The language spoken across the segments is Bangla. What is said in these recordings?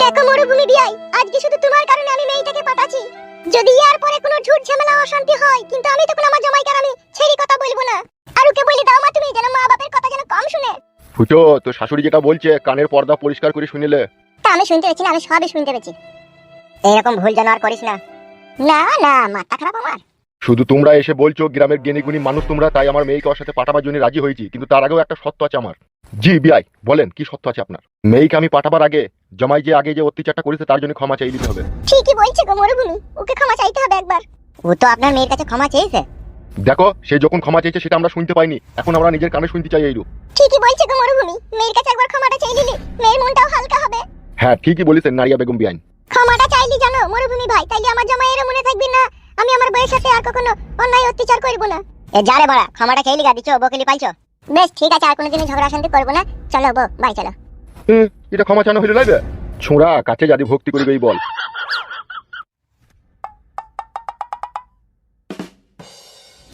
দেখো মরুভূমি বিয়াই আজকে শুধু তোমার কারণে আমি মেয়েটাকে পাঠাচ্ছি। যদি ইয়ার পরে কোনো ঝুট ঝামেলা অশান্তি হয় কিন্তু আমি তখন আমার জামাইকে আর আমি ছেড়ে কথা বলব না। আর ওকে বলে দাও মা তুমি যেন মা বাপের কথা যেন কম শুনে। ফুটো তো শাশুড়ি যেটা বলছে কানের পর্দা পরিষ্কার করে শুনিলে। তা আমি শুনতে পেয়েছি না আমি সবই শুনতে পেয়েছি। এরকম ভুল যেন আর করিস না। না না মাথা খারাপ আমার। শুধু তোমরা এসে বলছো গ্রামের জ্ঞানীগুণী মানুষ তোমরা তাই আমার মেয়েকে ওর সাথে পাঠাবার জন্য রাজি হয়েছি কিন্তু তার আগেও একটা সত্য আছে আমার। জি বিআই বলেন কি সত্য আছে আপনার? মেয়েকে আমি পাঠাবার আগে জমাই যে আগে যে অত্যাচারটা করেছে তার জন্য ক্ষমা চাই দিতে হবে। ঠিকই বলছে গো মরুভূমি ওকে ক্ষমা চাইতে হবে একবার। ও তো আপনার মেয়ের কাছে ক্ষমা চেয়েছে? দেখো সে যখন ক্ষমা চেয়েছে সেটা আমরা শুনতে পাইনি। এখন আমরা নিজের কানে শুনতে চাই এইরূপ। ঠিকই বলছে গো মরুভূমি মেয়ের কাছে একবার ক্ষমাটা চাই দিলি মেয়ের মনটাও হালকা হবে। হ্যাঁ ঠিকই বলেছেন নারিয়া বেগম বিআইন। ক্ষমাটা চাইলি জানো মরুভূমি ভাই তাইলে আমার জামাইয়েরও মনে থাকবে না। আমি আমার বউয়ের সাথে আর কখনো অন্যায় অত্যাচার করব না। এ যারে বড়া ক্ষমাটা চাইলি গা দিছো বকেলি পাইছো? বেশ ঠিক আছে আর কোনোদিন ঝগড়া শান্তি করব না। চলো বউ বাই চলো। হুম, এটা ক্ষমা চানো হইলে লাগবে ছোঁড়া কাছে যদি ভক্তি করিবে এই বল।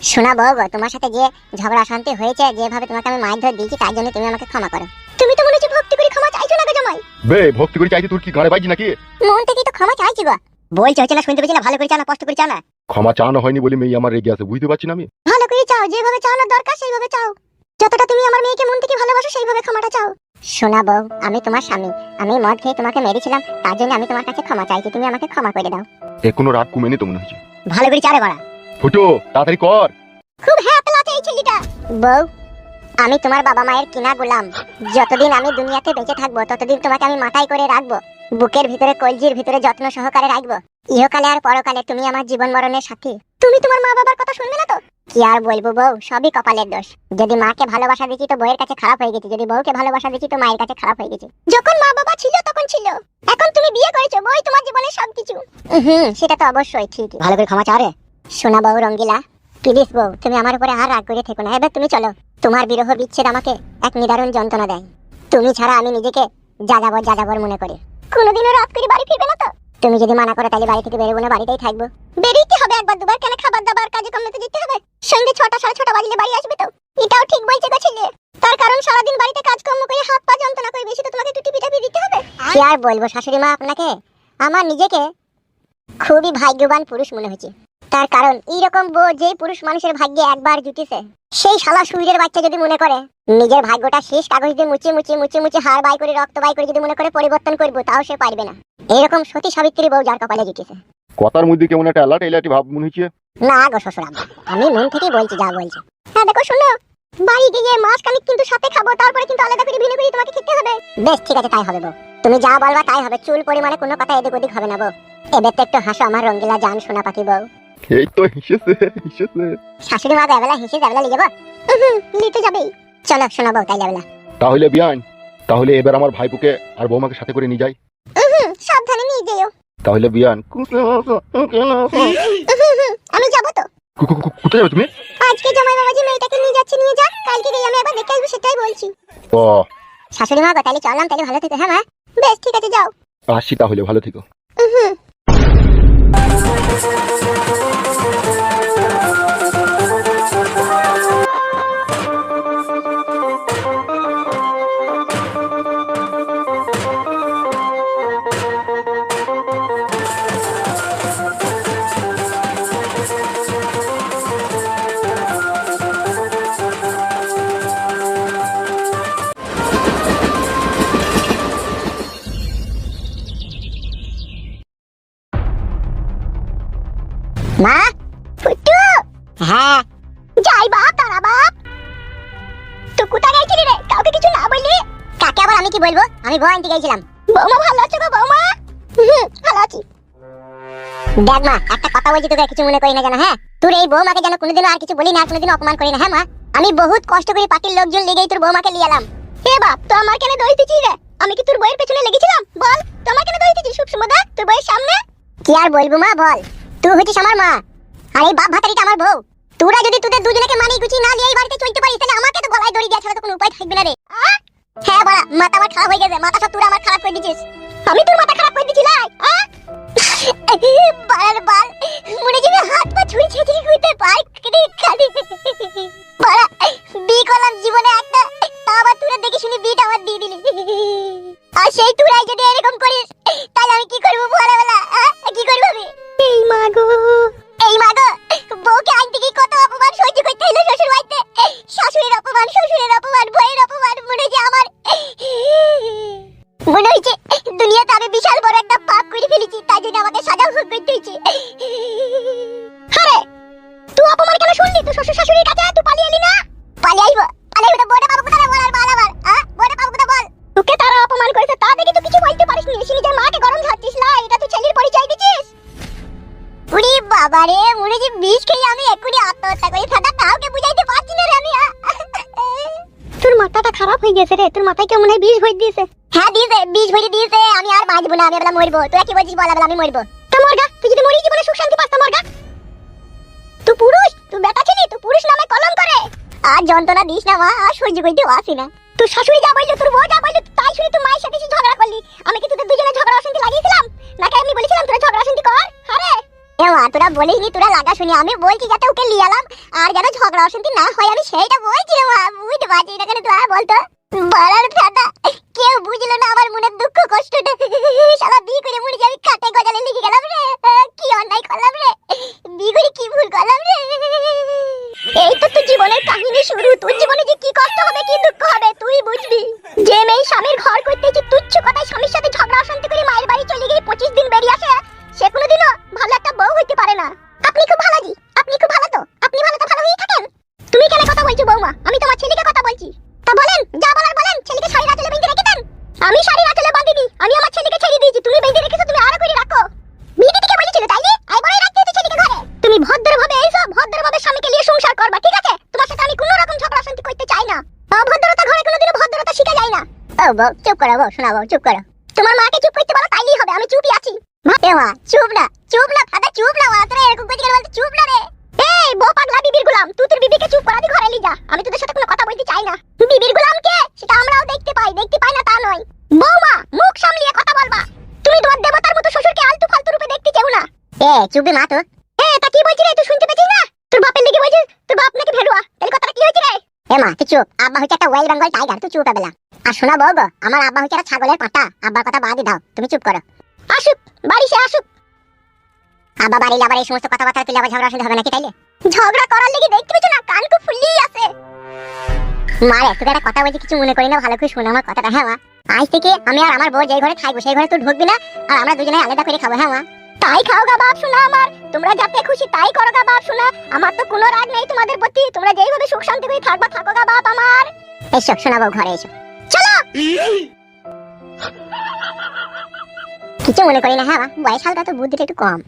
শোনা বউ গো তোমার সাথে যে ঝগড়া শান্তি হয়েছে যেভাবে তোমাকে আমি মাইর ধরে দিয়েছি তার জন্য তুমি আমাকে ক্ষমা করো। তুমি তো মনে হচ্ছে ভক্তি করে ক্ষমা চাইছো না গো জামাই? বে ভক্তি করে চাইছি তোর কি ঘরে বাইজি নাকি? মন থেকে তো ক্ষমা চাইছি গো। বলছে হচ্ছে না শুনতে পেয়েছি না ভালো করে চাও না কষ্ট করে চাও না ক্ষমা চানো হয়নি বলে মেয়ে আমার রেগে আছে বুঝতে পারছি না আমি। ভালো করে চাও যেভাবে চাওয়ানোর দরকার সেইভাবে চাও। যতটা তুমি আমার মেয়েকে মন থেকে ভালোবাসো সেইভাবে ক্ষমাটা চাও। শোনা বউ আমি তোমার স্বামী আমি মদ খেয়ে তোমাকে মেরেছিলাম তার জন্য আমি তোমার কাছে ক্ষমা চাইছি তুমি আমাকে ক্ষমা করে দাও। এখনও রাগ কমেনি তো মনে হচ্ছে। ভালো করে চারে বাড়া। ফুটো তাড়াতাড়ি কর। খুব হ্যাপি লাগে এই ছেলেটা। বউ আমি তোমার বাবা মায়ের কিনা গোলাম। যতদিন আমি দুনিয়াতে বেঁচে থাকব ততদিন তোমাকে আমি মাথায় করে রাখব। বুকের ভিতরে কলজির ভিতরে যত্ন সহকারে রাখব। ইহকালে আর পরকালে তুমি আমার জীবন মরণের সাথী। তুমি তোমার মা বাবার কথা শুনবে না তো? কি আর বলব বউ সবই কপালের দোষ। যদি মাকে ভালোবাসা দিচ্ছি তো বউয়ের কাছে খারাপ হয়ে গেছে। যদি বউকে ভালোবাসা দিচ্ছি তো মায়ের কাছে খারাপ হয়ে গেছে। যখন মা বাবা ছিল তখন ছিল। এখন তুমি বিয়ে করেছ বই তোমার জীবনের সবকিছু। হুম সেটা তো অবশ্যই ঠিক ভালো করে ক্ষমা চাও রে। শোনা বউ রঙ্গিলা প্লিজ বউ তুমি আমার উপরে আর রাগ করে থেকো না। এবার তুমি চলো। তোমার বিরহ বিচ্ছেদ আমাকে এক নিদারুণ যন্ত্রণা দেয়। তুমি ছাড়া আমি নিজেকে যাযাবর যাযাবর মনে করি। কোনোদিনও রাত করে বাড়ি ফিরবে না তো? তুমি যদি মানা করো তাহলে বাড়ি থেকে বেরোবো না, বাড়িতেই থাকব। বেরিয়েতে হবে একবার, দুবার কেন খাবার দাবার কাজে কমতে যেতে হবে। সঙ্গে ছটা সাড়ে ছটা বাজলে বাড়ি আসবে তো? এটাও ঠিক বলছে গো ছেলে। তার কারণ সারাদিন বাড়িতে কাজকর্ম করে হাত পা যন্ত্রণা করে বেশি তো তোমাকে একটু দিতে হবে। কি আর বলব শাশুড়ি মা আপনাকে? আমার নিজেকে খুবই ভাগ্যবান পুরুষ মনে হচ্ছে তার কারণ। এইরকম বউ যে পুরুষ মানুষের ভাগ্যে একবার জুটেছে সেই শালা সুইরের বাচ্চা যদি মনে করে নিজের ভাগ্যটা শেষ কাগজ দিয়ে মুচে মুচে মুচে মুচে হাড় বাই করে রক্ত বাই করে যদি মনে করে পরিবর্তন করব তাও সে পারবে না। এরকম সতী সাবিত্রী বউ যার কপালে জুটেছে। কথার মধ্যে কেমন একটা অ্যালার্ট এলাটি ভাব মনে হচ্ছে? না গো শ্বশুর আমি মন থেকেই বলছি যা বলছি। হ্যাঁ দেখো শুনো বাড়ি গিয়ে মাছ খানিক কিন্তু সাথে খাব তারপরে কিন্তু আলাদা করে ভিনে করে তোমাকে খেতে হবে। বেশ ঠিক আছে তাই হবে বউ। তুমি যা বলবা তাই হবে চুল পরিমাণে কোনো কথা এদিক ওদিক হবে না বউ। এবার তো একটু হাসো আমার রঙ্গিলা জান শোনা পাখি বউ। এই তো হিসেছে হিসেছে। শাশুড়ি মা যাবেলা হিসে যাবেলা লিয়ে যাব? লিতে যাবেই। চলো শোনা বউ তাই যাবেলা তাহলে বিয়ান তাহলে এবার আমার ভাইপুকে আর বৌমাকে সাথে করে নিয়ে যাই। সাবধানে নিয়ে যেও। তাহলে বিয়ান আমি যাব তো। কোথায় যাবে তুমি? আজকে জামাই বাবাজি মেয়েটাকে নিয়ে যাচ্ছে নিয়ে যাক কালকে গিয়ে আমি একবার দেখে আসব সেটাই বলছি। ও। শাশুড়ি মা তাহলে চললাম তাহলে ভালো থেকে হ্যাঁ মা? বেশ ঠিক আছে যাও। আসছি তাহলে ভালো থেকো। মা ফুটু হ্যাঁ। যাই বাপ তারা বাপ তুই কোথায় গেছিলি রে? কাউকে কিছু না বললি? কাকে আবার আমি কি বলব? আমি বউ আনতে গেছিলাম। বৌমা ভালো আছো গো বৌমা? হুম ভালো আছি। দেখ মা একটা কথা বলছি তোকে কিছু মনে করি না জানো হ্যাঁ? তোর এই বৌমাকে যেন কোনোদিনও আর কিছু বলি না আর কোনোদিনও অপমান করি না হ্যাঁ মা? আমি বহুত কষ্ট করে পার্টির লোকজন লেগেই তোর বৌমাকে নিয়ে এলাম। হে বাপ তো আমার কেন দই দিছিস রে? আমি কি তোর বইয়ের পেছনে লেগেছিলাম? বল তোমার কেন দই দিছিস সুষমদা তোর বইয়ের সামনে? কি আর বলব মা বল। তুই হচ্ছিস আমার মা। আর এই বাপ ভাতারিটা আমার বউ। তোরা যদি তোদের দুজনকে মানি গুছি না নিয়ে এই বাড়িতে চলতে পারিস, তাহলে আমাকে তো গলায় দড়ি দেওয়া ছাড়া তো কোনো উপায় থাকবে না রে? হ্যাঁ বড়া, মাথা আমার খারাপ হয়ে গেছে, মাথা সব তোরা আমার খারাপ করে দিছিস আমি তোর মাথা খারাপ করে দিছি লাই। বাল বাল মনে যদি হাত পা ছুঁড়ে তোর মাথায় কেমন হয় বিষ ভরে দিয়েছে? হ্যাঁ দিয়েছে বিষ ভরে দিয়েছে। আমি আর বাঁচবো না আমি এবেলা মরবো। তুই কি বলছিস বল আমি মরবো। তা মরগা তুই যদি মরি জীবনে সুখ শান্তি পাস তা মরগা। তুই পুরুষ তুই বেটা ছিলি তুই পুরুষ নামে কলম করে। আর যন্ত্রণা দিস না মা আর সহ্য করতে আসি না। তোর শাশুড়ি যা বলল তোর বউ যা বলল তাই শুনে তুই মায়ের সাথে ঝগড়া করলি। আমি কি তোদের দুজনে ঝগড়া অশান্তি লাগিয়েছিলাম? নাকি আমি বলেছিলাম তোরা ঝগড়া অশান্তি কর? আরে! এ মা তোরা বলিসনি তোরা লাগা শুনি আমি বলছি যাতে ওকে লিয়ালাম। আর যেন ঝগড়া অশান্তি না হয় আমি সেইটা বলছি মা বুঝতে পারছি না কেন তুই আর বলতো? বলার দাদা কেউ বুঝলো না আমার মনের দুঃখ কষ্টটা। সারা বিয়ে করে মরে যাবি কাটে গজালে লিখে গেলাম। বউ চুপ করো বউ শোনা বউ চুপ করো। তোমার মাকে চুপ করতে বলো, তাইলেই হবে, আমি চুপই আছি। মা চুপ না চুপ না, ফাদা, চুপ না, মা, তোরা এরকম গেলে বলতে, চুপ না রে। এই, বউ পাগলা বিবির গুলাম, তুই তোর বিবিকে চুপ করাবি ঘরে নিয়ে যা, আমি তোদের সাথে কোনো কথা বলতে চাই না। বিবির গুলাম কে সেটা আমরাও দেখতে পাই দেখতে পাই না তা নয়। বৌমা মুখ সামলিয়ে কথা বলবা। তুমি তোমার দেবতার মতো শ্বশুরকে আলতু ফালতু রূপে দেখতে চাও না। এ, চুপি মা তো এ, তা কি বলছিস রে, তুই শুনতে পেছিস না? তোর বাপের লেগে বলছিস, তোর বাপ নাকি ভেড়ুয়া। তাহলে কথাটা কি হয়েছে রে? এ মা, তুই চুপ। আব্বা হচ্ছে একটা ওয়েল বেঙ্গল টাইগার তুই চুপ বেলা আর শোনা বউ গো আমার আব্বা হচ্ছে একটা ছাগলের পাটা। আব্বার কথা বাদই দাও তুমি চুপ করো। আসুক বাড়ি সে আসুক। আব্বা বাড়িলে আবার এই সমস্ত কথাবার্তা তুলে আবার ঝগড়া শুনতে হবে নাকি তাইলে? ঝগড়া করার লেগে দেখতে পেছো না কান খুব ফুললেই আছে। মারে তোকে একটা কথা বলছি কিছু মনে করি না ভালো করে শোনো আমার কথাটা হ্যাঁ মা? আজ থেকে আমি আর আমার বউ যেই ঘরে থাকব সেই ঘরে তুই ঢুকবি না আর আমরা দুজনে আলাদা করে খাব হ্যাঁ মা? তাই খাও গা বাপ শোনা আমার। তোমরা যাতে খুশি তাই করো গা বাপ শোনা। আমার তো কোনো রাগ নেই তোমাদের প্রতি। তোমরা যেইভাবে সুখ শান্তি করে থাকবা থাকো গা বাপ আমার। এসো শোনাবো ঘরে এসো। চলো। কিছু মনে করি না হ্যাঁ বয়স হালকা, তো বুদ্ধিটা একটু কম।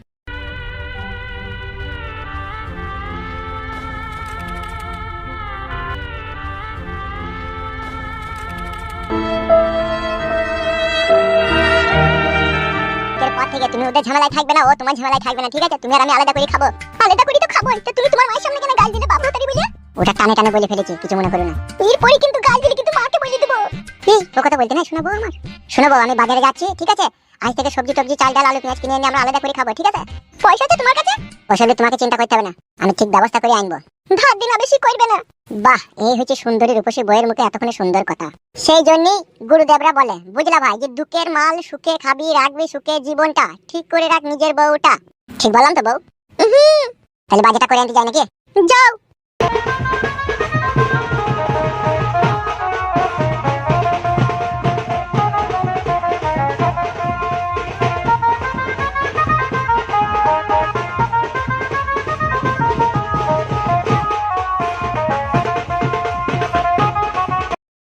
থেকে তুমি ওদের ঝামেলায় থাকবে না, ও তোমার ঝামেলায় থাকবে না, ঠিক আছে? তুমি আর আমি আলাদা করে খাব। আলাদা তো তুমি তোমার সামনে ওটা ফেলেছি, কিছু মনে করো না। কিন্তু গাল দিলে কিন্তু মাকে বলে আমি বাজারে যাচ্ছি, ঠিক আছে? আজ থেকে সবজি টবজি, চাল আলু, পেঁয়াজ কিনে এনে আলাদা করে খাব, ঠিক আছে? তোমাকে ঠিক ব্যবস্থা করে আনব। এই হচ্ছে সুন্দরী রূপসী বইয়ের মুখে এতক্ষণে সুন্দর কথা। সেই জন্যই গুরুদেবরা বলে, বুঝলা ভাই, যে দুঃখের মাল সুখে খাবি, রাখবি সুখে জীবনটা, ঠিক করে রাখ নিজের বউটা। ঠিক বললাম তো বউ? তাহলে বাজারটা করে আনতে যাই নাকি? যাও।